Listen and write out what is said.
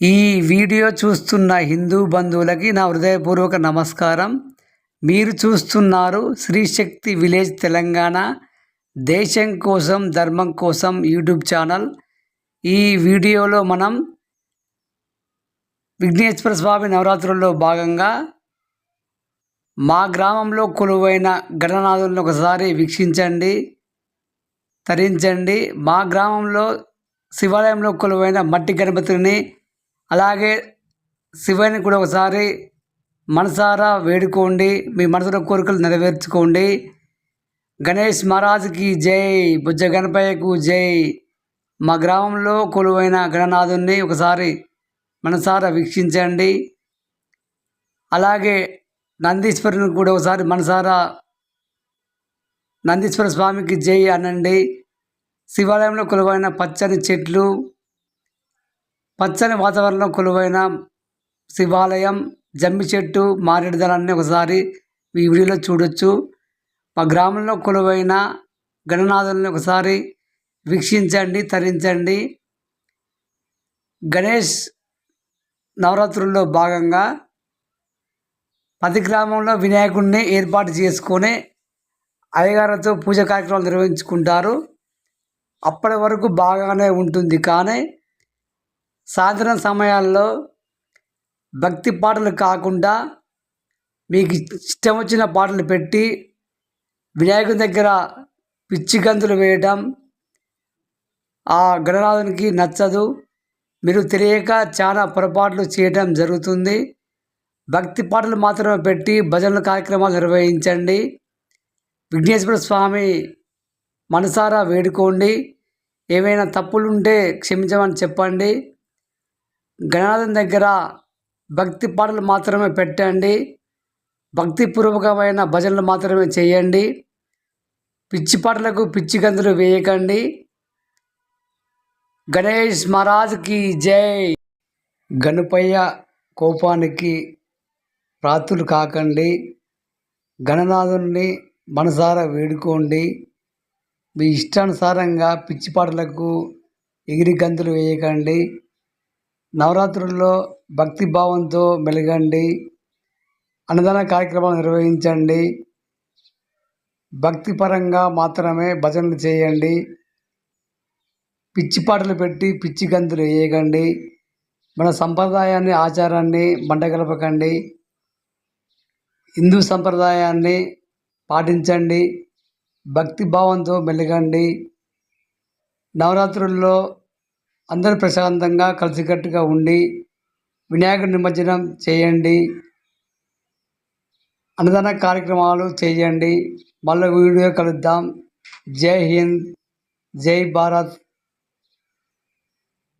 ఈ వీడియో చూస్తున్న హిందూ బంధువులకి నా హృదయపూర్వక నమస్కారం. మీరు చూస్తున్నారు శ్రీశక్తి విలేజ్ తెలంగాణ దేశం కోసం ధర్మం కోసం యూట్యూబ్ ఛానల్. ఈ వీడియోలో మనం విఘ్నేశ్వర స్వామి నవరాత్రుల్లో భాగంగా మా గ్రామంలో కొలువైన గణనాథులను ఒకసారి వీక్షించండి తరించండి. మా గ్రామంలో శివాలయంలో కొలువైన మట్టి గణపతిని అలాగే శివుని కూడా ఒకసారి మనసారా వేడుకోండి. మీ మనసులో కోరికలు నెరవేర్చుకోండి. గణేష్ మహారాజుకి జై. బుజ్జ గణపయ్యకు జై. మా గ్రామంలో కొలువైన గణనాథుని ఒకసారి మనసారా వీక్షించండి. అలాగే నందీశ్వరుని కూడా ఒకసారి మనసారా నందీశ్వర స్వామికి జై అనండి. శివాలయంలో కొలువైన పచ్చని చెట్లు పచ్చని వాతావరణంలో కొలువైన శివాలయం జమ్మి చెట్టు మారేడు దళాన్ని ఒకసారి ఈ వీడియోలో చూడొచ్చు. మా గ్రామంలో కొలువైన గణనాథుల్ని ఒకసారి వీక్షించండి తరించండి. గణేష్ నవరాత్రుల్లో భాగంగా ప్రతి గ్రామంలో వినాయకుడిని ఏర్పాటు చేసుకొని అయ్యగారితో పూజ కార్యక్రమాలు నిర్వహించుకుంటారు. అప్పటి వరకు బాగానే ఉంటుంది కానీ సాయంత్రం సమయాల్లో భక్తి పాటలు కాకుండా మీకు ఇష్టం వచ్చిన పాటలు పెట్టి వినాయకుని దగ్గర పిచ్చి గంతులు వేయటం ఆ గణనాథునికి నచ్చదు. మీరు తెలియక చాలా పొరపాట్లు చేయటం జరుగుతుంది. భక్తి పాటలు మాత్రమే పెట్టి భజనల కార్యక్రమాలు నిర్వహించండి. విఘ్నేశ్వర స్వామి మనసారా వేడుకోండి. ఏమైనా తప్పులు ఉంటే క్షమించమని చెప్పండి. గణనాథం దగ్గర భక్తి పాటలు మాత్రమే పెట్టండి. భక్తిపూర్వకమైన భజనలు మాత్రమే చేయండి. పిచ్చి పాటలకు పిచ్చి గంతులు వేయకండి. గణేష్ మహారాజ్కి జై. గణపయ్య కోపానికి రాతులు కాకండి. గణనాథుని మనసారా వేడుకోండి. మీ ఇష్టానుసారంగా పిచ్చి పాటలకు ఎగిరి గంతులు వేయకండి. నవరాత్రుల్లో భక్తి భావంతో మెలగండి. అన్నదాన కార్యక్రమాలు నిర్వహించండి. భక్తిపరంగా మాత్రమే భజనలు చేయండి. పిచ్చి పాటలు పెట్టి పిచ్చి గంతులు వేయకండి. మన సంప్రదాయాన్ని ఆచారాన్ని మంటగలపకండి. హిందూ సంప్రదాయాన్ని పాటించండి. భక్తి భావంతో మెలగండి. నవరాత్రుల్లో అందరూ ప్రశాంతంగా కలిసికట్టుగా ఉండి వినాయకుడి నిమజ్జనం చేయండి. అన్నదాన కార్యక్రమాలు చేయండి. మళ్ళీ వీడియో కలుద్దాం. జై హింద్. జై భారత్.